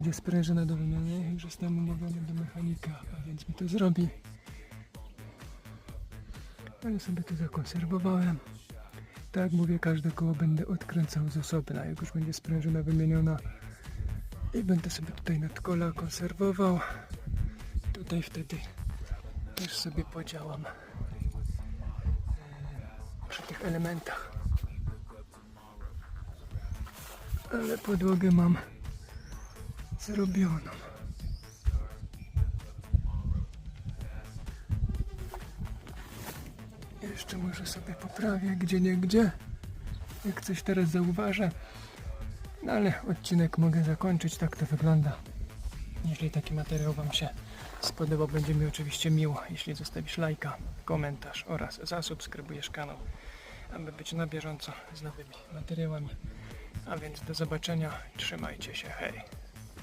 Gdzie sprężyna do wymiany, już jestem umówiony do mechanika, a więc mi to zrobi. Ale sobie to zakonserwowałem. Tak jak mówię, każde koło będę odkręcał z osobna, jak już będzie sprężyna wymieniona. I będę sobie tutaj nadkola konserwował. Tutaj wtedy też sobie podziałam e, przy tych elementach. Ale podłogę mam zrobioną. Jeszcze może sobie poprawię gdzie nie gdzie. Jak coś teraz zauważę. No ale odcinek mogę zakończyć, tak to wygląda. Jeśli taki materiał Wam się spodobał, będzie mi oczywiście miło, jeśli zostawisz lajka, komentarz oraz zasubskrybujesz kanał, aby być na bieżąco z nowymi materiałami. A więc do zobaczenia, trzymajcie się, hej!